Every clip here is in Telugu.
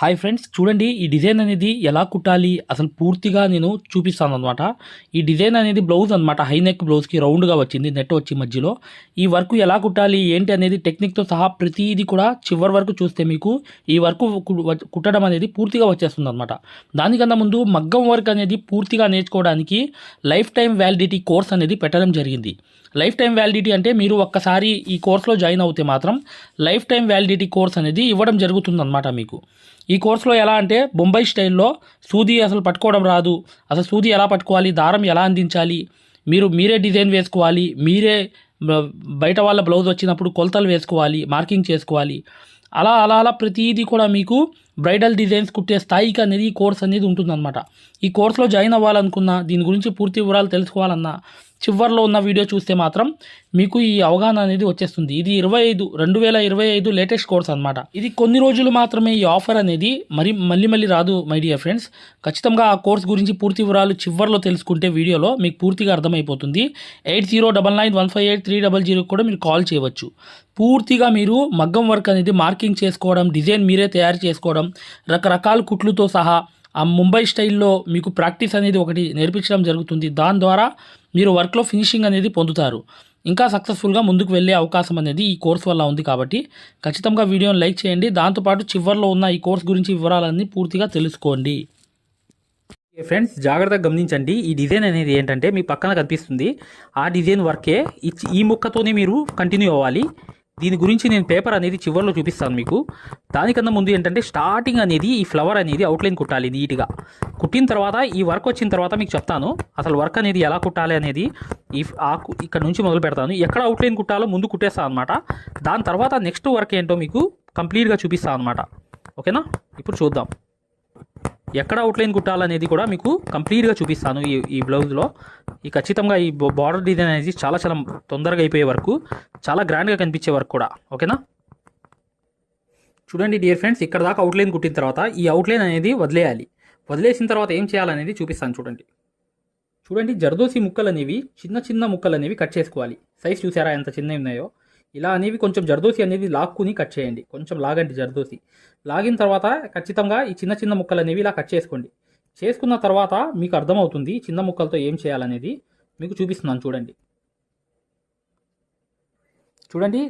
హాయ్ ఫ్రెండ్స్ చూడండి ఈ డిజైన్ అనేది ఎలా కుట్టాలి? అసలు పూర్తిగా నేను చూపిస్తాను అనమాట ఈ డిజైన్ అనేది బ్లౌజ్ అనమాట హై నెక్ బ్లౌజ్కి రౌండ్గా వచ్చింది నెట్ వచ్చి మధ్యలో. ఈ వర్క్ ఎలా కుట్టాలి? ఏంటి అనేది టెక్నిక్తో సహా ప్రతిదీ కూడా చివరి వరకు చూస్తే మీకు ఈ వర్క్ కుట్టడం అనేది పూర్తిగా వచ్చేస్తుంది అనమాట దానికన్నా ముందు మగ్గం వర్క్ అనేది పూర్తిగా నేర్చుకోవడానికి లైఫ్ టైం వ్యాలిడిటీ కోర్స్ అనేది పెట్టడం జరిగింది. లైఫ్ టైం వ్యాలిడిటీ అంటే మీరు ఒక్కసారి ఈ కోర్సులో జాయిన్ అవుతే మాత్రం లైఫ్ టైం వ్యాలిడిటీ కోర్స్ అనేది ఇవ్వడం జరుగుతుందన్నమాట మీకు. ఈ కోర్సులో ఎలా అంటే బొంబాయి స్టైల్లో సూది అసలు పట్టుకోవడం రాదు. అసలు సూది ఎలా పట్టుకోవాలి? దారం ఎలా అందించాలి? మీరు మీరే డిజైన్ వేసుకోవాలి. మీరే బయట వాళ్ళ బ్లౌజ్ వచ్చినప్పుడు కొలతలు వేసుకోవాలి మార్కింగ్ చేసుకోవాలి. అలా అలా అలా ప్రతిదీ కూడా మీకు బ్రైడల్ డిజైన్స్ కుట్టే స్థాయికి అనేది ఈ కోర్స్ అనేది ఉంటుందన్నమాట. ఈ కోర్సులో జాయిన్ అవ్వాలనుకున్నా దీని గురించి పూర్తి వివరాలు తెలుసుకోవాలన్నా చివర్లో ఉన్న వీడియో చూస్తే మాత్రం మీకు ఈ అవగాహన అనేది వచ్చేస్తుంది. ఇది ఇరవై ఐదు రెండు వేల ఇరవై ఐదు లేటెస్ట్ కోర్స్ అనమాట ఇది కొన్ని రోజులు మాత్రమే ఈ ఆఫర్ అనేది మరి మళ్ళీ మళ్ళీ రాదు మై డియర్ ఫ్రెండ్స్. ఖచ్చితంగా ఆ కోర్స్ గురించి పూర్తి వివరాలు చివర్లో తెలుసుకుంటే వీడియోలో మీకు పూర్తిగా అర్థమైపోతుంది. Eight zero double nine one five eight three double zero కూడా మీరు కాల్ చేయవచ్చు. పూర్తిగా మీరు మగ్గం వర్క్ అనేది మార్కింగ్ చేసుకోవడం డిజైన్ మీరే తయారు చేసుకోవడం రకరకాల కుట్లుతో సహా ఆ ముంబై స్టైల్లో మీకు ప్రాక్టీస్ అనేది ఒకటి నేర్పించడం జరుగుతుంది. దాని ద్వారా మీరు వర్క్లో ఫినిషింగ్ అనేది పొందుతారు. ఇంకా సక్సెస్ఫుల్గా ముందుకు వెళ్ళే అవకాశం అనేది ఈ కోర్స్ వల్ల ఉంది కాబట్టి ఖచ్చితంగా వీడియోని లైక్ చేయండి. దాంతోపాటు చివర్లో ఉన్న ఈ కోర్స్ గురించి వివరాలన్నీ పూర్తిగా తెలుసుకోండి. ఫ్రెండ్స్ జాగ్రత్తగా గమనించండి. ఈ డిజైన్ అనేది ఏంటంటే మీ పక్కన కనిపిస్తుంది. ఆ డిజైన్ వర్కే ఈ ముక్కతోనే మీరు కంటిన్యూ అవ్వాలి. దీని గురించి నేను పేపర్ అనేది చివరిలో చూపిస్తాను మీకు. దానికన్నా ముందు ఏంటంటే స్టార్టింగ్ అనేది ఈ ఫ్లవర్ అనేది అవుట్లైన్ కుట్టాలి నీట్గా. కుట్టిన తర్వాత ఈ వర్క్ వచ్చిన తర్వాత మీకు చెప్తాను. అసలు వర్క్ అనేది ఎలా కుట్టాలి అనేది ఈ ఆకు ఆ ఇక్కడ నుంచి మొదలు పెడతాను. ఎక్కడ అవుట్లైన్ కుట్టాలో ముందు కుట్టేస్తాను అనమాట దాని తర్వాత నెక్స్ట్ వర్క్ ఏంటో మీకు కంప్లీట్గా చూపిస్తాను అనమాట ఓకేనా ఇప్పుడు చూద్దాం. ఎక్కడ అవుట్లైన్ కుట్టాలనేది కూడా మీకు కంప్లీట్గా చూపిస్తాను ఈ ఈ బ్లౌజ్లో ఈ ఖచ్చితంగా ఈ బార్డర్ డిజైన్ అనేది చాలా చాలా తొందరగా అయిపోయే వరకు చాలా గ్రాండ్గా కనిపించే వరకు కూడా ఓకేనా? చూడండి డియర్ ఫ్రెండ్స్ ఇక్కడ దాకా అవుట్లైన్ కుట్టిన తర్వాత ఈ అవుట్లైన్ అనేది వదిలేయాలి. వదిలేసిన తర్వాత ఏం చేయాలనేది చూపిస్తాను చూడండి. చూడండి జర్దోసి ముక్కలు అనేవి చిన్న చిన్న ముక్కలు అనేవి కట్ చేసుకోవాలి. సైజ్ చూసారా ఎంత చిన్నవి ఉన్నాయో? ఇలా అనేవి కొంచెం జర్దోసి అనేది లాక్కుని కట్ చేయండి. కొంచెం లాగండి జర్దోసి. లాగిన తర్వాత ఖచ్చితంగా ఈ చిన్న చిన్న ముక్కలు అనేవి ఇలా కట్ చేసుకోండి. చేసుకున్న తర్వాత మీకు అర్థమవుతుంది చిన్న ముక్కలతో ఏం చేయాలనేది. మీకు చూపిస్తున్నాను చూడండి. చూడండి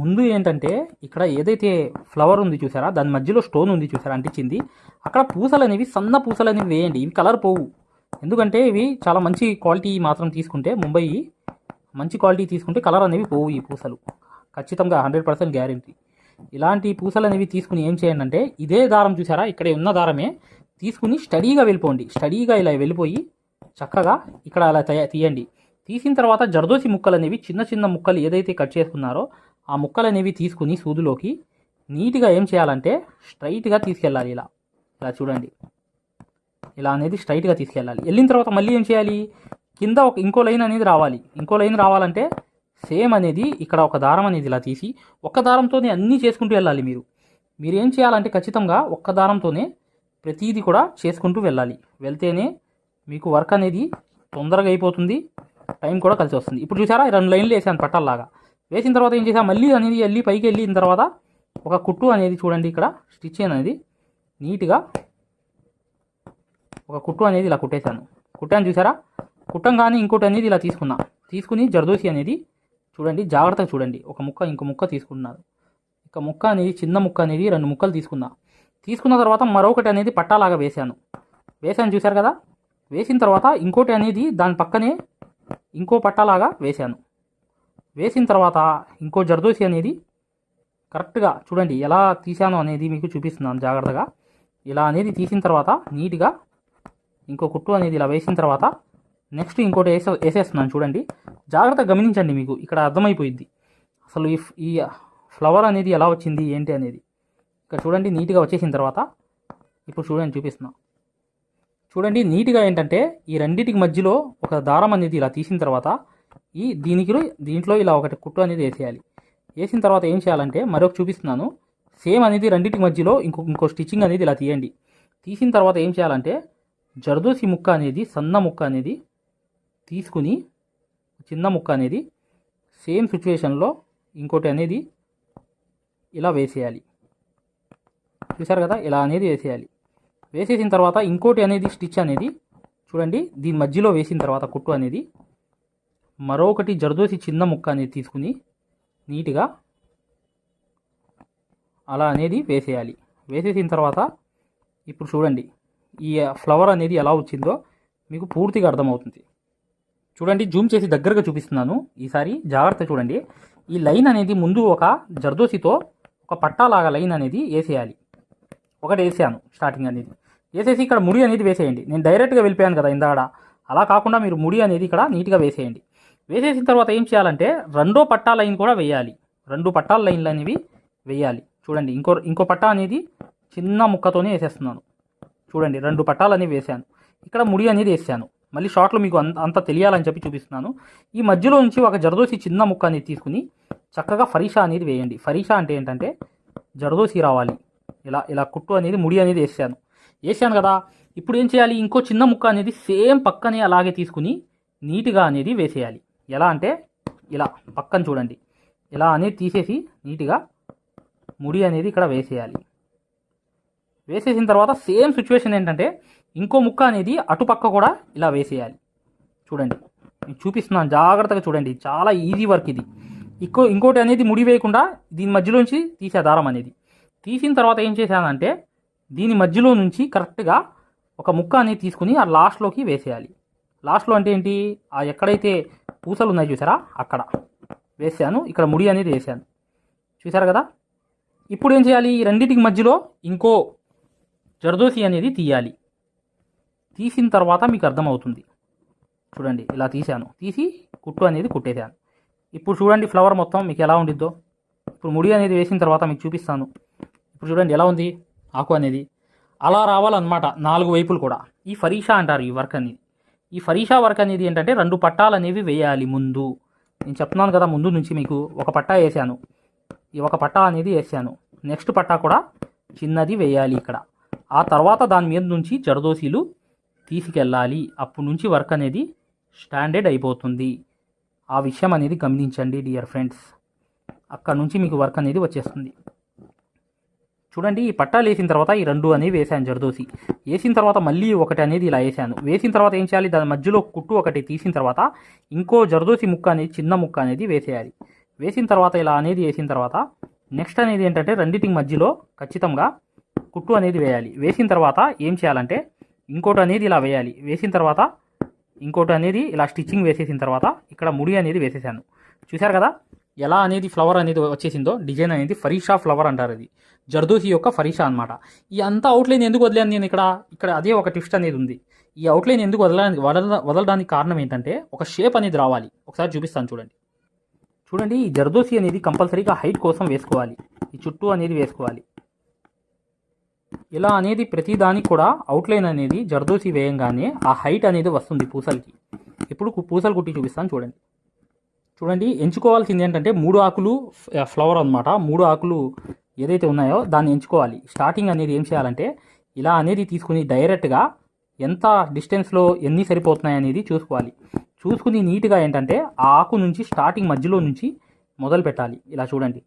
ముందు ఏంటంటే ఇక్కడ ఏదైతే ఫ్లవర్ ఉంది చూసారా దాని మధ్యలో స్టోన్ ఉంది చూసారా అంటించింది అక్కడ పూసలు అనేవి సన్న పూసలు అనేవి వేయండి ఇవి కలర్ పోవు. ఎందుకంటే ఇవి చాలా మంచి క్వాలిటీ మాత్రం తీసుకుంటే ముంబై మంచి క్వాలిటీ తీసుకుంటే కలర్ అనేవి పోవు ఈ పూసలు. ఖచ్చితంగా హండ్రెడ్ పర్సెంట్ గ్యారంటీ. ఇలాంటి పూసలు అనేవి తీసుకుని ఏం చేయండి అంటే ఇదే దారం చూసారా? ఇక్కడే ఉన్న దారమే. తీసుకుని స్టడీగా వెళ్ళిపోండి. స్టడీగా ఇలా వెళ్ళిపోయి చక్కగా ఇక్కడ అలా తయ తీయండి. తీసిన తర్వాత జర్దోసి ముక్కలు అనేవి చిన్న చిన్న ముక్కలు ఏదైతే కట్ చేసుకున్నారో ఆ ముక్కలు అనేవి తీసుకుని సూదులోకి నీట్గా ఏం చేయాలంటే స్ట్రైట్గా తీసుకెళ్ళాలి ఇలా. ఇలా చూడండి. ఇలా అనేది స్ట్రైట్గా తీసుకెళ్ళాలి. వెళ్ళిన తర్వాత మళ్ళీ ఏం చేయాలి? కింద ఒక ఇంకో లైన్ అనేది రావాలి. ఇంకో లైన్ రావాలంటే సేమ్ అనేది ఇక్కడ ఒక దారం అనేది ఇలా తీసి ఒక్క దారంతోనే అన్నీ చేసుకుంటూ వెళ్ళాలి మీరు. మీరు ఏం చేయాలంటే ఖచ్చితంగా ఒక్క దారంతోనే ప్రతిదీ కూడా చేసుకుంటూ వెళ్ళాలి. వెళ్తేనే మీకు వర్క్ అనేది తొందరగా అయిపోతుంది టైం కూడా కలిసి వస్తుంది. ఇప్పుడు చూసారా రెండు లైన్లు వేసాను పట్టాలాగా వేసిన తర్వాత ఏం చేసా? మళ్ళీ అనేది వెళ్ళి పైకి వెళ్ళిన తర్వాత ఒక కుట్టు అనేది చూడండి ఇక్కడ స్టిచ్ అనేది నీట్గా ఒక కుట్టు అనేది ఇలా కుట్టేశాను. కుట్టాను చూసారా? కుట్టంగానే ఇంకోటి అనేది ఇలా తీసుకున్నా. తీసుకుని జర్దోసి అనేది చూడండి జాగ్రత్తగా చూడండి. ఒక ముక్క ఇంకో ముక్క తీసుకుంటున్నారు. ఇక ముక్క అనేది చిన్న ముక్క అనేది రెండు ముక్కలు తీసుకున్నా తీసుకున్న తర్వాత మరొకటి అనేది పట్టాలాగా వేశాను. వేశాను చూశారు కదా? వేసిన తర్వాత ఇంకోటి అనేది దాని పక్కనే ఇంకో పట్టాలాగా వేశాను. వేసిన తర్వాత ఇంకో జర్దోసి అనేది కరెక్ట్గా చూడండి ఎలా తీశాను అనేది మీకు చూపిస్తున్నాను జాగ్రత్తగా. ఇలా అనేది తీసిన తర్వాత నీట్గా ఇంకో కుట్టు అనేది ఇలా వేసిన తర్వాత నెక్స్ట్ ఇంకోటి వేసే వేసేస్తున్నాను చూడండి. జాగ్రత్త గమనించండి మీకు ఇక్కడ అర్థమైపోయింది అసలు ఈ ఈ ఫ్లవర్ అనేది ఎలా వచ్చింది ఏంటి అనేది. ఇక్కడ చూడండి నీట్గా వచ్చేసిన తర్వాత ఇప్పుడు చూడండి చూపిస్తున్నా. చూడండి నీట్గా ఏంటంటే ఈ రెండింటికి మధ్యలో ఒక దారం అనేది ఇలా తీసిన తర్వాత ఈ దీనికి దీంట్లో ఇలా ఒకటి కుట్టు అనేది వేసేయాలి. వేసిన తర్వాత ఏం చేయాలంటే మరొక చూపిస్తున్నాను. సేమ్ అనేది రెండింటికి మధ్యలో ఇంకో ఇంకో స్టిచ్చింగ్ అనేది ఇలా తీయండి. తీసిన తర్వాత ఏం చేయాలంటే జర్దోసి ముక్క అనేది సన్న ముక్క అనేది తీసుకుని చిన్న ముక్క అనేది సేమ్ సిచ్యువేషన్లో ఇంకోటి అనేది ఇలా వేసేయాలి. చూసారు కదా? ఇలా అనేది వేసేయాలి. వేసేసిన తర్వాత ఇంకోటి అనేది స్టిచ్ అనేది చూడండి దీని మధ్యలో వేసిన తర్వాత కుట్టు అనేది మరొకటి జరదోసి చిన్న ముక్క అనేది తీసుకుని నీట్గా అలా అనేది వేసేయాలి. వేసేసిన తర్వాత ఇప్పుడు చూడండి ఈ ఫ్లవర్ అనేది ఎలా వచ్చిందో మీకు పూర్తిగా అర్థమవుతుంది. చూడండి జూమ్ చేసి దగ్గరగా చూపిస్తున్నాను. ఈసారి జాగ్రత్త చూడండి. ఈ లైన్ అనేది ముందు ఒక జర్దోసితో ఒక పట్టాలాగా లైన్ అనేది వేసేయాలి. ఒకటి వేసాను స్టార్టింగ్ అనేది. వేసేసి ఇక్కడ ముడి అనేది వేసేయండి. నేను డైరెక్ట్గా వెళ్ళిపోయాను కదా ఇందాడ. అలా కాకుండా మీరు ముడి అనేది ఇక్కడ నీట్గా వేసేయండి. వేసేసిన తర్వాత ఏం చేయాలంటే రెండో పట్టా లైన్ కూడా వేయాలి. రెండు పట్టాల లైన్లు అనేవి వేయాలి. చూడండి ఇంకో ఇంకో పట్టా అనేది చిన్న ముక్కతోనే వేసేస్తున్నాను. చూడండి రెండు పట్టాలు అనేవి వేసాను. ఇక్కడ ముడి అనేది వేసాను. మళ్ళీ షార్ట్లో మీకు అంత అంత తెలియాలని చెప్పి చూపిస్తున్నాను. ఈ మధ్యలో నుంచి ఒక జరదోసి చిన్న ముక్క అనేది తీసుకుని చక్కగా ఫరీషా అనేది వేయండి. ఫరీషా అంటే ఏంటంటే జరదోసి రావాలి. ఇలా ఇలా కుట్టు అనేది ముడి అనేది వేసాను. వేసాను కదా ఇప్పుడు ఏం చేయాలి? ఇంకో చిన్న ముక్క అనేది సేమ్ పక్కనే అలాగే తీసుకుని నీట్గా అనేది వేసేయాలి. ఎలా అంటే ఇలా పక్కన చూడండి. ఇలా అనేది తీసేసి నీట్గా ముడి అనేది ఇక్కడ వేసేయాలి. వేసేసిన తర్వాత సేమ్ సిచ్యువేషన్ ఏంటంటే ఇంకో ముక్క అనేది అటుపక్క కూడా ఇలా వేసేయాలి. చూడండి. నేను చూపిస్తున్నాను జాగ్రత్తగా చూడండి. చాలా ఈజీ వర్క్ ఇది. ఇంకో ఇంకోటి అనేది ముడి వేయకుండా దీని మధ్యలోంచి తీసే దారం అనేది. తీసిన తర్వాత ఏం చేశానంటే దీని మధ్యలో నుంచి కరెక్ట్గా ఒక ముక్క అనేది తీసుకుని ఆ లాస్ట్లోకి వేసేయాలి. లాస్ట్లో అంటే ఏంటి? ఆ ఎక్కడైతే పూసలు ఉన్నాయి చూసారా? అక్కడ. వేసాను. ఇక్కడ ముడి అనేది వేసాను. చూసారు కదా? ఇప్పుడు ఏం చేయాలి? ఈ రెండింటికి మధ్యలో ఇంకో జర్దోసి అనేది తీయాలి. తీసిన తర్వాత మీకు అర్థమవుతుంది. చూడండి ఇలా తీశాను. తీసి కుట్టు అనేది కుట్టేశాను. ఇప్పుడు చూడండి ఫ్లవర్ మొత్తం మీకు ఎలా ఉండిద్దో. ఇప్పుడు ముడి అనేది వేసిన తర్వాత మీకు చూపిస్తాను. ఇప్పుడు చూడండి ఎలా ఉంది? ఆకు అనేది. అలా రావాలన్నమాట నాలుగు వైపులు కూడా. ఈ ఫరీషా అంటారు ఈ వర్క్ అనేది. ఈ ఫరీషా వర్క్ అనేది ఏంటంటే రెండు పట్టాలు అనేవి వేయాలి ముందు. నేను చెప్తున్నాను కదా ముందు నుంచి మీకు ఒక పట్టా వేసాను. ఈ ఒక పట్టా అనేది వేసాను. నెక్స్ట్ పట్టా కూడా చిన్నది వేయాలి ఇక్కడ. ఆ తర్వాత దాని మీద నుంచి జరదోసీలు తీసుకెళ్ళాలి. అప్పటి నుంచి వర్క్ అనేది స్టాండర్డ్ అయిపోతుంది. ఆ విషయం అనేది గమనించండి డియర్ ఫ్రెండ్స్. అక్కడ నుంచి మీకు వర్క్ అనేది వచ్చేస్తుంది. చూడండి ఈ పట్టాలు వేసిన తర్వాత ఈ రెండు అనేవి వేసాను జరదోసి. వేసిన తర్వాత మళ్ళీ ఒకటి అనేది ఇలా వేసాను వేసిన తర్వాత ఏం చేయాలి? దాని మధ్యలో కుట్టు ఒకటి తీసిన తర్వాత ఇంకో జరదోసి ముక్క అనేది చిన్న ముక్క అనేది వేసేయాలి. వేసిన తర్వాత ఇలా అనేది వేసిన తర్వాత నెక్స్ట్ అనేది ఏంటంటే రెండింటికి మధ్యలో ఖచ్చితంగా కుట్టు అనేది వేయాలి. వేసిన తర్వాత ఏం చేయాలంటే ఇంకోటి అనేది ఇలా వేయాలి. వేసిన తర్వాత ఇంకోటి అనేది ఇలా స్టిచ్చింగ్ వేసేసిన తర్వాత ఇక్కడ ముడి అనేది వేసేసాను. చూశారు కదా? ఎలా అనేది ఫ్లవర్ అనేది వచ్చేసిందో డిజైన్ అనేది ఫరీషా ఫ్లవర్ అంటారు అది. జర్దోసి యొక్క ఫరీషా అనమాట ఈ అంతా అవుట్లైన్ ఎందుకు వదిలాను నేను ఇక్కడ? ఇక్కడ అదే ఒక ట్విస్ట్ అనేది ఉంది. ఈ అవుట్లైన్ ఎందుకు వదలడానికి వదల వదలడానికి కారణం ఏంటంటే ఒక షేప్ అనేది రావాలి. ఒకసారి చూపిస్తాను చూడండి. చూడండి ఈ జర్దోసి అనేది కంపల్సరీగా హైట్ కోసం వేసుకోవాలి. ఈ చుట్టూ అనేది వేసుకోవాలి. ఇలా అనేది ప్రతిదానికి కూడా అవుట్లైన్ అనేది జర్దోసి వేయంగానే ఆ హైట్ అనేది వస్తుంది పూసలకి. ఇప్పుడు పూసలు కుట్టి చూపిస్తాను చూడండి. చూడండి ఎంచుకోవాల్సింది ఏంటంటే మూడు ఆకులు ఫ్లవర్ అన్నమాట. మూడు ఆకులు ఏదైతే ఉన్నాయో దాన్ని ఎంచుకోవాలి. స్టార్టింగ్ అనేది ఏం చేయాలంటే ఇలా అనేది తీసుకుని డైరెక్ట్గా ఎంత డిస్టెన్స్లో ఎన్ని సరిపోతున్నాయి అనేది చూసుకోవాలి. చూసుకుని నీట్గా ఏంటంటే ఆ ఆకు నుంచి స్టార్టింగ్ మధ్యలో నుంచి మొదలు పెట్టాలి ఇలా చూడండి.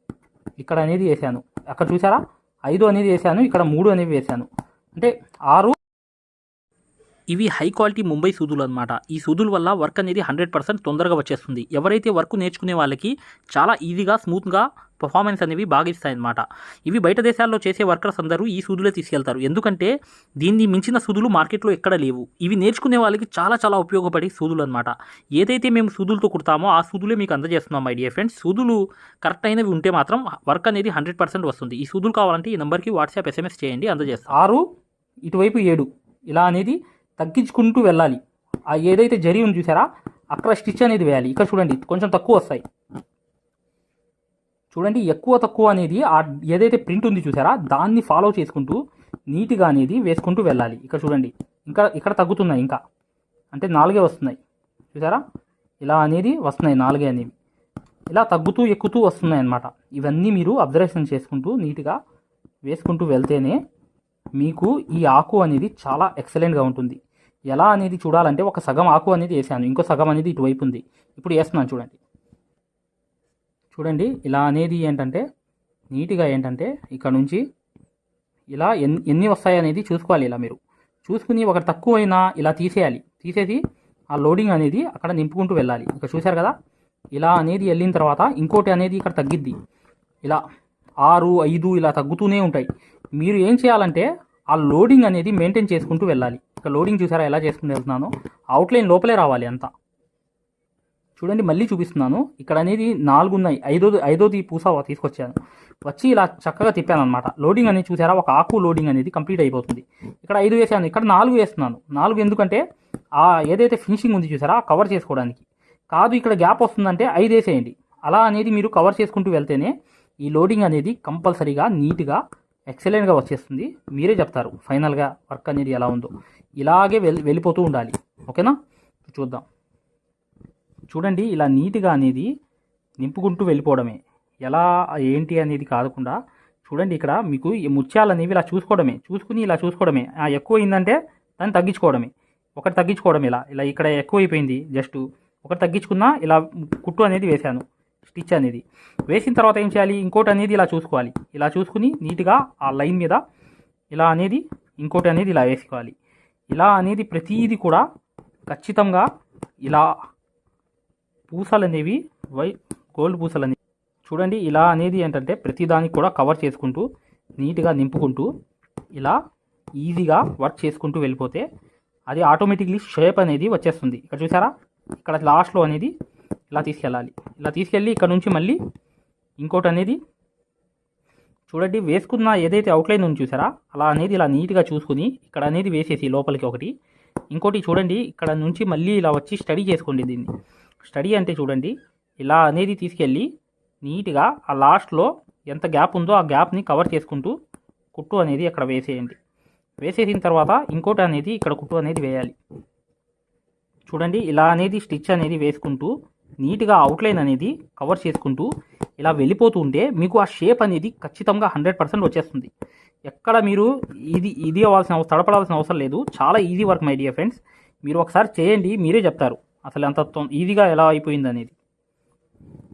ఇక్కడ అనేది వేసాను. అక్కడ చూసారా? ఐదు అనేది వేసాను ఇక్కడ మూడు అనేవి వేసాను అంటే ఆరు ఇవి హై క్వాలిటీ ముంబై సూదులు అనమాట ఈ సూదుల వల్ల వర్క్ అనేది హండ్రెడ్ పర్సెంట్ తొందరగా వచ్చేస్తుంది. ఎవరైతే వర్క్ నేర్చుకునే వాళ్ళకి చాలా ఈజీగా స్మూత్గా పర్ఫార్మెన్స్ అనేవి బాగా ఇస్తాయి ఇవి బయట దేశాల్లో చేసే వర్కర్స్ అందరూ ఈ సూదులే తీసుకెళ్తారు. ఎందుకంటే దీన్ని మించిన సూదులు మార్కెట్లో ఎక్కడ లేవు. ఇవి నేర్చుకునే వాళ్ళకి చాలా చాలా ఉపయోగపడే సూదులు అనమాట ఏదైతే మేము సూదులతో కుడతామో ఆ సూదులే మీకు అందజేస్తున్నాం మై డియర్ ఫ్రెండ్స్ సూదులు కరెక్ట్ అయినవి ఉంటే మాత్రం వర్క్ అనేది హండ్రెడ్ పర్సెంట్ వస్తుంది. ఈ సూదులు కావాలంటే ఈ నెంబర్కి వాట్సాప్ ఎస్ఎంఎస్ చేయండి అందజేస్తాం. ఆరు ఇటువైపు ఏడు. ఇలా అనేది తగ్గించుకుంటూ వెళ్ళాలి. ఆ ఏదైతే జరి ఉంది చూసారా అక్కడ స్టిచ్ అనేది వేయాలి. ఇక్కడ చూడండి కొంచెం తక్కువ వస్తాయి. చూడండి ఎక్కువ తక్కువ అనేది ఆ ఏదైతే ప్రింట్ ఉంది చూసారా దాన్ని ఫాలో చేసుకుంటూ నీట్గా అనేది వేసుకుంటూ వెళ్ళాలి. ఇక్కడ చూడండి ఇంకా ఇక్కడ తగ్గుతున్నాయి ఇంకా. అంటే నాలుగే వస్తున్నాయి. చూసారా? ఇలా అనేది వస్తున్నాయి నాలుగే అనేవి. ఇలా తగ్గుతూ ఎక్కుతూ వస్తున్నాయి అన్నమాట ఇవన్నీ మీరు అబ్జర్వేషన్ చేసుకుంటూ నీట్గా వేసుకుంటూ వెళ్తేనే మీకు ఈ ఆకు అనేది చాలా ఎక్సలెంట్గా ఉంటుంది. ఎలా అనేది చూడాలంటే ఒక సగం ఆకు అనేది వేసాను. ఇంకో సగం అనేది ఇటువైపు ఉంది. ఇప్పుడు వేస్తున్నాను చూడండి. చూడండి ఇలా అనేది ఏంటంటే నీట్గా ఏంటంటే ఇక్కడ నుంచి ఇలా ఎన్ని ఎన్ని వస్తాయి అనేది చూసుకోవాలి ఇలా మీరు. చూసుకుని ఒకటి తక్కువైనా ఇలా తీసేయాలి. తీసేసి ఆ లోడింగ్ అనేది అక్కడ నింపుకుంటూ వెళ్ళాలి. ఇక చూశారు కదా? ఇలా అనేది వెళ్ళిన తర్వాత ఇంకోటి అనేది ఇక్కడ తగ్గిద్ది. ఇలా ఆరు ఐదు ఇలా తగ్గుతూనే ఉంటాయి. మీరు ఏం చేయాలంటే ఆ లోడింగ్ అనేది మెయింటైన్ చేసుకుంటూ వెళ్ళాలి. ఇక లోడింగ్ చూసారా ఎలా చేసుకుంటూ వెళ్తున్నాను? అవుట్లైన్ లోపలే రావాలి అంతా. చూడండి మళ్ళీ చూపిస్తున్నాను. ఇక్కడ అనేది నాలుగు ఉన్నాయి. ఐదోది ఐదోది పూస తీసుకొచ్చాను. వచ్చి ఇలా చక్కగా తిప్పాను అనమాట లోడింగ్ అనేది చూసారా? ఒక ఆకు లోడింగ్ అనేది కంప్లీట్ అయిపోతుంది. ఇక్కడ ఐదు వేసాను. ఇక్కడ నాలుగు వేస్తున్నాను. నాలుగు ఎందుకంటే ఆ ఏదైతే ఫినిషింగ్ ఉంది చూసారా కవర్ చేసుకోవడానికి. కాదు ఇక్కడ గ్యాప్ వస్తుందంటే ఐదు వేసేయండి. అలా అనేది మీరు కవర్ చేసుకుంటూ వెళ్తేనే ఈ లోడింగ్ అనేది కంపల్సరీగా నీట్గా ఎక్సలెంట్గా వచ్చేస్తుంది. మీరే చెప్తారు ఫైనల్గా వర్క్ అనేది ఎలా ఉందో. ఇలాగే వెళ్ళి వెళ్ళిపోతూ ఉండాలి. ఓకేనా? చూద్దాం. చూడండి ఇలా నీట్గా అనేది నింపుకుంటూ వెళ్ళిపోవడమే. ఎలా ఏంటి అనేది కాకుండా చూడండి ఇక్కడ మీకు ఈ ముత్యాలు అనేవి ఇలా చూసుకోవడమే. చూసుకుని ఇలా చూసుకోవడమే. ఆ, ఎక్కువ అయిందంటే దాన్ని తగ్గించుకోవడమే. ఒకటి తగ్గించుకోవడం ఇలా. ఇలా ఇక్కడ ఎక్కువ అయిపోయింది జస్ట్. ఒకటి తగ్గించుకున్నా ఇలా కుట్టు అనేది వేశాను. స్టిచ్ అనేది. వేసిన తర్వాత ఏం చేయాలి? ఇంకోటి అనేది ఇలా చూసుకోవాలి. ఇలా చూసుకుని నీట్గా ఆ లైన్ మీద ఇలా అనేది ఇంకోటి అనేది ఇలా వేసుకోవాలి. ఇలా అనేది ప్రతీది కూడా ఖచ్చితంగా ఇలా పూసలు అనేవి వై గోల్డ్ పూసలు అనేవి. చూడండి ఇలా అనేది ఏంటంటే ప్రతిదానికి కూడా కవర్ చేసుకుంటూ నీట్గా నింపుకుంటూ ఇలా ఈజీగా వర్క్ చేసుకుంటూ వెళ్ళిపోతే అది ఆటోమేటిక్లీ షేప్ అనేది వచ్చేస్తుంది. ఇక్కడ చూసారా? ఇక్కడ లాస్ట్లో అనేది ఇలా తీసుకెళ్ళాలి. ఇలా తీసుకెళ్ళి ఇక్కడ నుంచి మళ్ళీ ఇంకోటి అనేది చూడండి వేసుకున్న ఏదైతే అవుట్లైన్ ఉంది చూసారా? అలా అనేది ఇలా నీట్గా చూసుకుని ఇక్కడ అనేది వేసేసి లోపలికి ఒకటి. ఇంకోటి చూడండి ఇక్కడ నుంచి మళ్ళీ ఇలా వచ్చి స్టడీ చేసుకోండి దీన్ని. స్టడీ అంటే చూడండి ఇలా అనేది తీసుకెళ్ళి నీట్గా ఆ లాస్ట్లో ఎంత గ్యాప్ ఉందో ఆ గ్యాప్ని కవర్ చేసుకుంటూ కుట్టు అనేది అక్కడ వేసేయండి. వేసేసిన తర్వాత ఇంకోటి అనేది ఇక్కడ కుట్టు అనేది వేయాలి. చూడండి ఇలా అనేది స్టిచ్ అనేది వేసుకుంటూ నీట్గా అవుట్లైన్ అనేది కవర్ చేసుకుంటూ ఇలా వెళ్ళిపోతూ ఉంటే మీకు ఆ షేప్ అనేది ఖచ్చితంగా హండ్రెడ్ పర్సెంట్ వచ్చేస్తుంది. ఎక్కడ మీరు ఇది ఇది అవ్వాల్సిన అవసరం తడపడాల్సిన అవసరం లేదు. చాలా easy work my dear friends మీరు ఒకసారి చేయండి మీరే చెప్తారు. అసలు అంత ఈజీగా ఎలా అయిపోయింది అనేది.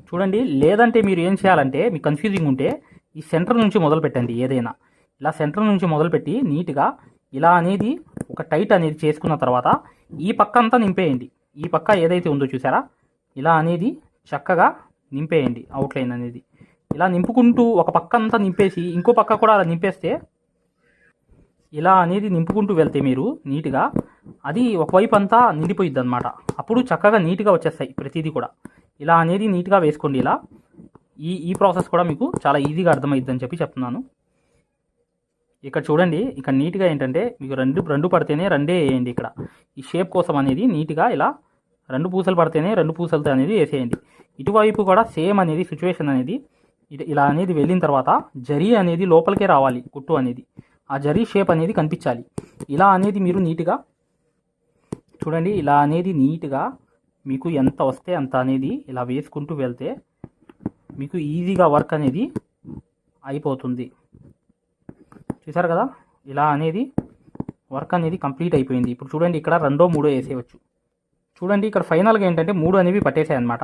చూడండి లేదంటే మీరు ఏం చేయాలంటే మీకు కన్ఫ్యూజింగ్ ఉంటే ఈ సెంటర్ నుంచి మొదలు పెట్టండి ఏదైనా. ఇలా సెంటర్ నుంచి మొదలుపెట్టి నీట్గా ఇలా అనేది ఒక టైట్ అనేది చేసుకున్న తర్వాత ఈ పక్క అంతా నింపేయండి. ఈ పక్క ఏదైతే ఉందో చూసారా? ఇలా అనేది చక్కగా నింపేయండి అవుట్లైన్ అనేది. ఇలా నింపుకుంటూ ఒక పక్క అంతా నింపేసి ఇంకో పక్క కూడా అలా నింపేస్తే ఇలా అనేది నింపుకుంటూ వెళ్తే మీరు నీట్గా అది ఒకవైపు అంతా నిండిపోయిద్ది అనమాట అప్పుడు చక్కగా నీట్గా వచ్చేస్తాయి ప్రతిదీ కూడా. ఇలా అనేది నీట్గా వేసుకోండి ఇలా. ఈ ఈ ప్రాసెస్ కూడా మీకు చాలా ఈజీగా అర్థమైద్దని చెప్పి చెప్తున్నాను. ఇక్కడ చూడండి ఇక్కడ నీట్గా ఏంటంటే మీకు రెండు రెండు పడితేనే రెండే వేయండి ఇక్కడ. ఈ షేప్ కోసం అనేది నీట్గా ఇలా రెండు పూసలు పడితేనే రెండు పూసలతో అనేది వేసేయండి. ఇటువైపు కూడా సేమ్ అనేది సిచ్యువేషన్ అనేది ఇలా అనేది వెళ్ళిన తర్వాత జరీ అనేది లోపలికే రావాలి కుట్టు అనేది. ఆ జరీ షేప్ అనేది కనిపించాలి. ఇలా అనేది మీరు నీట్గా చూడండి ఇలా అనేది నీట్గా మీకు ఎంత వస్తే అంత అనేది ఇలా వేసుకుంటూ వెళ్తే మీకు ఈజీగా వర్క్ అనేది అయిపోతుంది. చూసారు కదా? ఇలా అనేది వర్క్ అనేది కంప్లీట్ అయిపోయింది. ఇప్పుడు చూడండి ఇక్కడ రెండో మూడో వేసేయచ్చు. చూడండి ఇక్కడ ఫైనల్గా ఏంటంటే మూడు అనేవి పట్టేసాయి అనమాట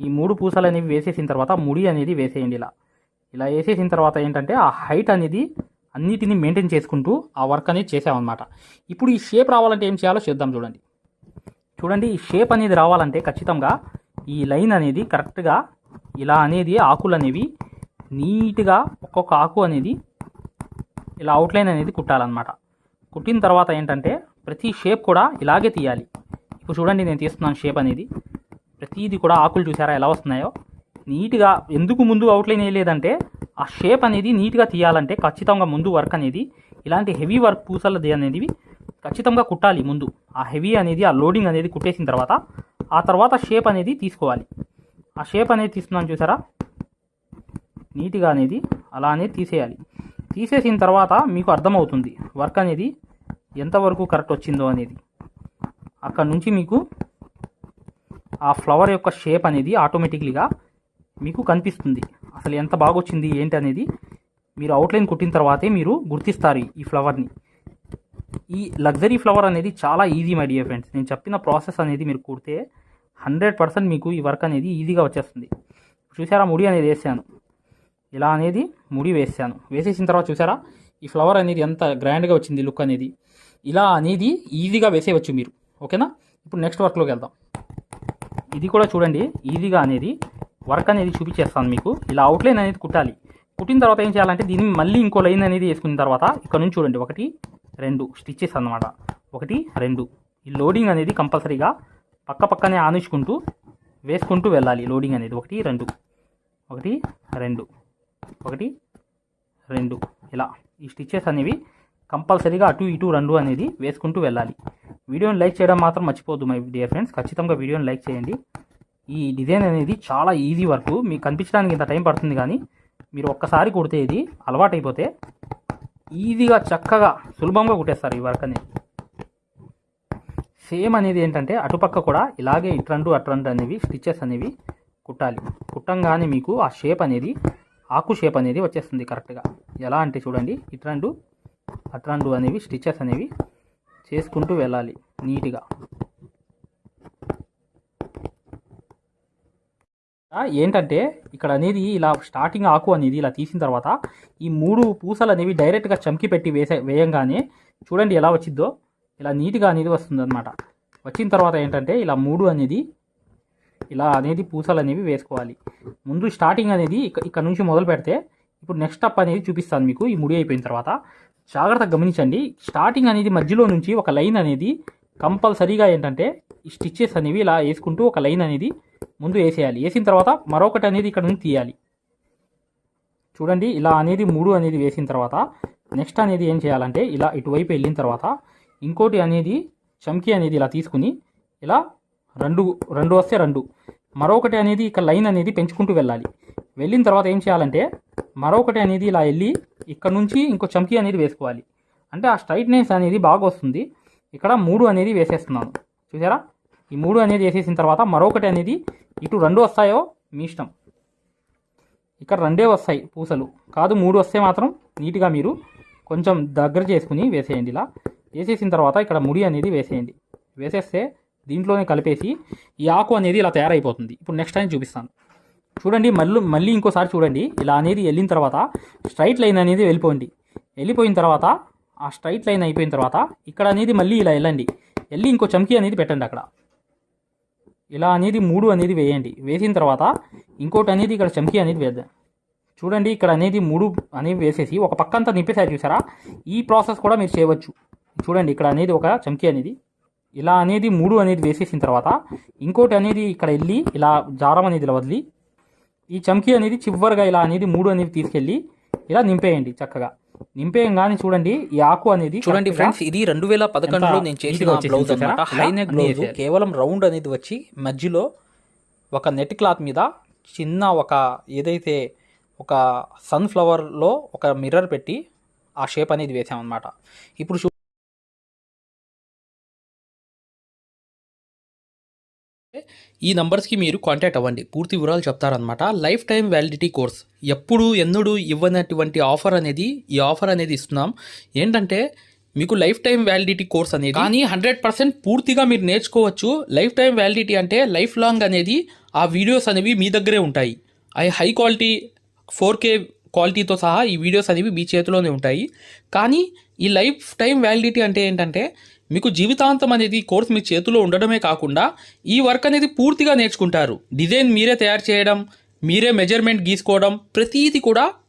ఈ మూడు పూసలు అనేవి వేసేసిన తర్వాత ముడి అనేది వేసేయండి ఇలా. ఇలా వేసేసిన తర్వాత ఏంటంటే ఆ హైట్ అనేది అన్నిటిని మెయింటైన్ చేసుకుంటూ ఆ వర్క్ అనేది చేసామన్నమాట ఇప్పుడు ఈ షేప్ రావాలంటే ఏం చేయాలో చేద్దాం చూడండి. చూడండి ఈ షేప్ అనేది రావాలంటే ఖచ్చితంగా ఈ లైన్ అనేది కరెక్ట్గా ఇలా అనేది ఆకులు అనేవి నీట్గా ఒక్కొక్క ఆకు అనేది ఇలా అవుట్లైన్ అనేది కుట్టాలన్నమాట. కుట్టిన తర్వాత ఏంటంటే ప్రతి షేప్ కూడా ఇలాగే తీయాలి. ఇప్పుడు చూడండి నేను తీస్తున్నాను షేప్ అనేది. ప్రతిదీ కూడా ఆకులు చూసారా ఎలా వస్తున్నాయో? నీట్గా ఎందుకు ముందు అవుట్లైన్ వేయలేదంటే ఆ షేప్ అనేది నీట్గా తీయాలంటే ఖచ్చితంగా ముందు వర్క్ అనేది ఇలాంటి హెవీ వర్క్ పూసలది అనేది ఖచ్చితంగా కుట్టాలి ముందు. ఆ హెవీ అనేది ఆ లోడింగ్ అనేది కుట్టేసిన తర్వాత ఆ తర్వాత షేప్ అనేది తీసుకోవాలి. ఆ షేప్ అనేది తీసుకున్నాను చూసారా? నీట్గా అనేది అలా అనేది తీసేయాలి. తీసేసిన తర్వాత మీకు అర్థమవుతుంది వర్క్ అనేది ఎంతవరకు కరెక్ట్ వచ్చిందో అనేది. అక్కడ నుంచి మీకు ఆ ఫ్లవర్ యొక్క షేప్ అనేది ఆటోమేటిక్లీగా మీకు కనిపిస్తుంది. అసలు ఎంత బాగా వచ్చింది ఏంటి అనేది మీరు అవుట్లైన్ కుట్టిన తర్వాతే మీరు గుర్తిస్తారు ఈ ఫ్లవర్ని ఈ లగ్జరీ ఫ్లవర్ అనేది చాలా ఈజీ మై డియర్ ఫ్రెండ్స్ నేను చెప్పిన ప్రాసెస్ అనేది మీరు కుడితే హండ్రెడ్ పర్సెంట్ మీకు ఈ వర్క్ అనేది ఈజీగా వచ్చేస్తుంది. చూసారా ముడి అనేది వేసాను. ఇలా అనేది ముడి వేసాను. వేసేసిన తర్వాత చూసారా ఈ ఫ్లవర్ అనేది ఎంత గ్రాండ్గా వచ్చింది లుక్ అనేది. ఇలా అనేది ఈజీగా వేసేయవచ్చు మీరు. ఓకేనా? ఇప్పుడు నెక్స్ట్ వర్క్లోకి వెళ్దాం. ఇది కూడా చూడండి ఈజీగా అనేది వర్క్ అనేది చూపించేస్తాను మీకు. ఇలా అవుట్లైన్ అనేది కుట్టాలి. కుట్టిన తర్వాత ఏం చేయాలంటే దీన్ని మళ్ళీ ఇంకో లైన్ అనేది వేసుకున్న తర్వాత ఇక్కడ నుంచి చూడండి ఒకటి రెండు స్టిచ్చెస్ అన్నమాట. ఒకటి రెండు. ఈ లోడింగ్ అనేది కంపల్సరీగా పక్క పక్కనే ఆనించుకుంటూ వేసుకుంటూ వెళ్ళాలి. లోడింగ్ అనేది ఒకటి రెండు. ఒకటి రెండు. ఒకటి రెండు. ఇలా ఈ స్టిచ్చెస్ అనేవి కంపల్సరీగా అటు ఇటు రెండు అనేది వేసుకుంటూ వెళ్ళాలి. వీడియోని లైక్ చేయడం మాత్రం మర్చిపోద్దు మై డియర్ ఫ్రెండ్స్. ఖచ్చితంగా వీడియోని లైక్ చేయండి. ఈ డిజైన్ అనేది చాలా ఈజీ వర్క్. మీకు కనిపించడానికి ఇంత టైం పడుతుంది కానీ మీరు ఒక్కసారి కుడితే ఇది అలవాటైపోతే ఈజీగా చక్కగా సులభంగా కుట్టేస్తారు ఈ వర్క్ అనేది. సేమ్ అనేది ఏంటంటే అటుపక్క కూడా ఇలాగే ఇట్రండు అట్రండు అనేవి స్టిచ్చెస్ అనేవి కుట్టాలి. కుట్టంగానే మీకు ఆ షేప్ అనేది ఆకు షేప్ అనేది వచ్చేస్తుంది కరెక్ట్గా. ఎలా అంటే చూడండి ఇట్రండు అట్లాంటివి అనేవి స్టిచ్చెస్ అనేవి చేసుకుంటూ వెళ్ళాలి నీట్గా. ఏంటంటే ఇక్కడ అనేది ఇలా స్టార్టింగ్ ఆకు అనేది ఇలా తీసిన తర్వాత ఈ మూడు పూసలు అనేవి డైరెక్ట్గా చమ్కి పెట్టి వేసే వేయంగానే చూడండి ఎలా వచ్చిందో ఇలా నీట్గా అనేది వస్తుంది అనమాట వచ్చిన తర్వాత ఏంటంటే ఇలా మూడు అనేది ఇలా అనేది పూసలు అనేవి వేసుకోవాలి. ముందు స్టార్టింగ్ అనేది ఇక్క ఇక్కడ నుంచి మొదలు పెడితే ఇప్పుడు నెక్స్ట్ స్టెప్ అనేది చూపిస్తాను మీకు ఈ ముడి అయిపోయిన తర్వాత. జాగ్రత్తగా గమనించండి. స్టార్టింగ్ అనేది మధ్యలో నుంచి ఒక లైన్ అనేది కంపల్సరీగా ఏంటంటే ఈ స్టిచ్చెస్ అనేవి ఇలా వేసుకుంటూ ఒక లైన్ అనేది ముందు వేసేయాలి. వేసిన తర్వాత మరొకటి అనేది ఇక్కడ నుంచి తీయాలి. చూడండి ఇలా అనేది మూడు అనేది వేసిన తర్వాత నెక్స్ట్ అనేది ఏం చేయాలంటే ఇలా ఇటువైపు వెళ్ళిన తర్వాత ఇంకోటి అనేది చమ్కీ అనేది ఇలా తీసుకుని ఇలా రెండు రెండు వస్తే రెండు. మరొకటి అనేది ఇక్కడ లైన్ అనేది పెంచుకుంటూ వెళ్ళాలి. వెళ్ళిన తర్వాత ఏం చేయాలంటే మరొకటి అనేది ఇలా వెళ్ళి ఇక్కడ నుంచి ఇంకో చమ్కీ అనేది వేసుకోవాలి. అంటే ఆ స్ట్రైట్నెస్ అనేది బాగా వస్తుంది. ఇక్కడ మూడు అనేది వేసేస్తున్నాను. చూసారా? ఈ మూడు అనేది వేసేసిన తర్వాత మరొకటి అనేది ఇటు రెండు వస్తాయో మీ ఇష్టం. ఇక్కడ రెండే వస్తాయి పూసలు. కాదు మూడు వస్తే మాత్రం నీట్గా మీరు కొంచెం దగ్గర చేసుకుని వేసేయండి ఇలా. వేసేసిన తర్వాత ఇక్కడ ముడి అనేది వేసేయండి. వేసేస్తే దీంట్లోనే కలిపేసి ఈ ఆకు అనేది ఇలా తయారైపోతుంది. ఇప్పుడు నెక్స్ట్ టైం చూపిస్తాను. చూడండి మళ్ళీ మళ్ళీ ఇంకోసారి చూడండి. ఇలా అనేది వెళ్ళిన తర్వాత స్ట్రైట్ లైన్ అనేది వెళ్ళిపోండి. వెళ్ళిపోయిన తర్వాత ఆ స్ట్రైట్ లైన్ అయిపోయిన తర్వాత ఇక్కడ అనేది మళ్ళీ ఇలా వెళ్ళండి. వెళ్ళి ఇంకో చమ్కీ అనేది పెట్టండి అక్కడ. ఇలా అనేది మూడు అనేది వేయండి. వేసిన తర్వాత ఇంకోటి అనేది ఇక్కడ చమ్కీ అనేది వేద్దాం. చూడండి ఇక్కడ అనేది మూడు అనేవి వేసేసి ఒక పక్క అంతా నింపేసారి చూసారా? ఈ ప్రాసెస్ కూడా మీరు చేయవచ్చు. చూడండి ఇక్కడ అనేది ఒక చమ్కీ అనేది. ఇలా అనేది మూడు అనేది వేసేసిన తర్వాత ఇంకోటి అనేది ఇక్కడ వెళ్ళి ఇలా జారం అనేది ఇలా వదిలి ఈ చమ్కీ అనేది చివరిగా ఇలా అనేది మూడు అనేది తీసుకెళ్ళి ఇలా నింపేయండి చక్కగా నింపేయంగానే చూడండి ఈ ఆకు అనేది చూడండి ఫ్రెండ్స్ ఇది రెండు వేల పదకొండులో నేను చేసిన బ్లౌజ్? అనమాట ఇలా హై నెక్ అన్నీ బ్లౌజ్. కేవలం రౌండ్ అనేది వచ్చి మధ్యలో ఒక నెట్ క్లాత్ మీద చిన్న ఒక ఏదైతే ఒక సన్ఫ్లవర్లో ఒక మిర్రర్ పెట్టి ఆ షేప్ అనేది వేసామన్నమాట ఇప్పుడు ఈ నంబర్స్కి మీరు కాంటాక్ట్ అవ్వండి. పూర్తి వివరాలు చెప్తారనమాట లైఫ్ టైం వ్యాలిడిటీ కోర్స్. ఎప్పుడు ఎన్నడూ ఇవ్వనటువంటి ఆఫర్ అనేది ఈ ఆఫర్ అనేది ఇస్తున్నాం. ఏంటంటే మీకు లైఫ్ టైం వ్యాలిడిటీ కోర్స్ అనేది కానీ హండ్రెడ్ పర్సెంట్ పూర్తిగా మీరు నేర్చుకోవచ్చు. లైఫ్ టైం వ్యాలిడిటీ అంటే లైఫ్ లాంగ్ అనేది ఆ వీడియోస్ అనేవి మీ దగ్గరే ఉంటాయి. అవి హై క్వాలిటీ ఫోర్ కే క్వాలిటీతో సహా ఈ వీడియోస్ అనేవి మీ చేతిలోనే ఉంటాయి. కానీ ఈ లైఫ్ టైం వ్యాలిడిటీ అంటే ఏంటంటే మీకు జీవితాంతం అనేది కోర్స్ మీ చేతిలో ఉండడమే కాకుండా ఈ వర్క్ అనేది పూర్తిగా నేర్చుకుంటారు. డిజైన్ మీరే తయారు చేయడం మీరే మెజర్మెంట్ గీసుకోవడం ప్రతీది కూడా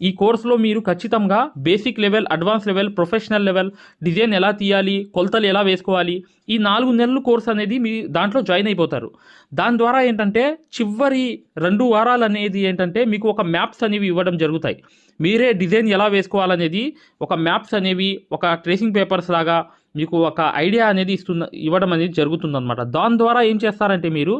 ఈ కోర్సులో మీరు ఖచ్చితంగా basic level advance level professional level design ఎలా తీయాలి కొలతలు ఎలా వేసుకోవాలి ఈ నాలుగు నెలలు కోర్స్ అనేది మీ దాంట్లో జాయిన్ అయిపోతారు. దాని ద్వారా ఏంటంటే చివరి రెండు వారాలు అనేది ఏంటంటే మీకు ఒక మ్యాప్స్ అనేవి ఇవ్వడం జరుగుతాయి. మీరే డిజైన్ ఎలా వేసుకోవాలనేది ఒక మ్యాప్స్ అనేవి ఒక ట్రేసింగ్ పేపర్స్ లాగా మీకు ఒక ఐడియా అనేది ఇస్తున్న ఇవ్వడం అనేది జరుగుతుందన్నమాట. దాని ద్వారా ఏం చేస్తారంటే మీరు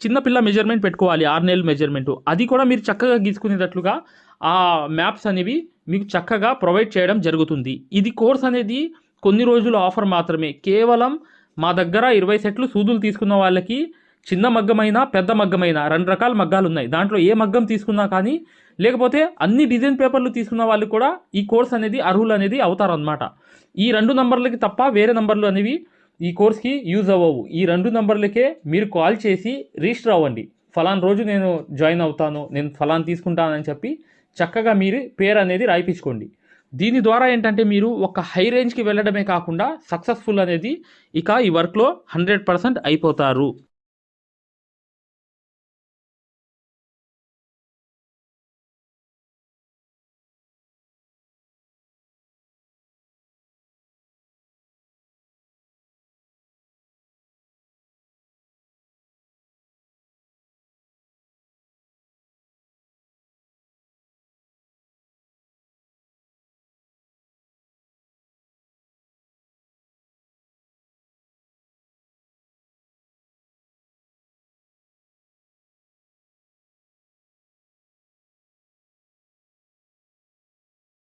చిన్నపిల్ల మెజర్మెంట్ పెట్టుకోవాలి ఆరు నెలల మెజర్మెంట్ అది కూడా మీరు చక్కగా గీసుకునేటట్లుగా ఆ మ్యాప్స్ అనేవి మీకు చక్కగా ప్రొవైడ్ చేయడం జరుగుతుంది. ఇది కోర్స్ అనేది కొన్ని రోజుల ఆఫర్ మాత్రమే. కేవలం మా దగ్గర ఇరవై సెట్లు సూదులు తీసుకున్న వాళ్ళకి చిన్న మగ్గమైన పెద్ద మగ్గమైన రెండు రకాల మగ్గాలు ఉన్నాయి. దాంట్లో ఏ మగ్గం తీసుకున్నా కానీ లేకపోతే అన్ని డిజైన్ పేపర్లు తీసుకున్న వాళ్ళు కూడా ఈ కోర్స్ అనేది అర్హులు అనేది అవుతారనమాట ఈ రెండు నంబర్లకి తప్ప వేరే నంబర్లు అనేవి ఈ కోర్స్కి యూజ్ అవ్వవు. ఈ రెండు నంబర్లకే మీరు కాల్ చేసి రిజిస్టర్ అవ్వండి. ఫలాన్ రోజు నేను జాయిన్ అవుతాను నేను ఫలాన్ తీసుకుంటానని చెప్పి చక్కగా మీరు పేరు అనేది రాయిపించుకోండి. దీని ద్వారా ఏంటంటే మీరు ఒక హై రేంజ్కి వెళ్ళడమే కాకుండా సక్సెస్ఫుల్ అనేది ఇక ఈ వర్క్లో హండ్రెడ్ పర్సెంట్ అయిపోతారు.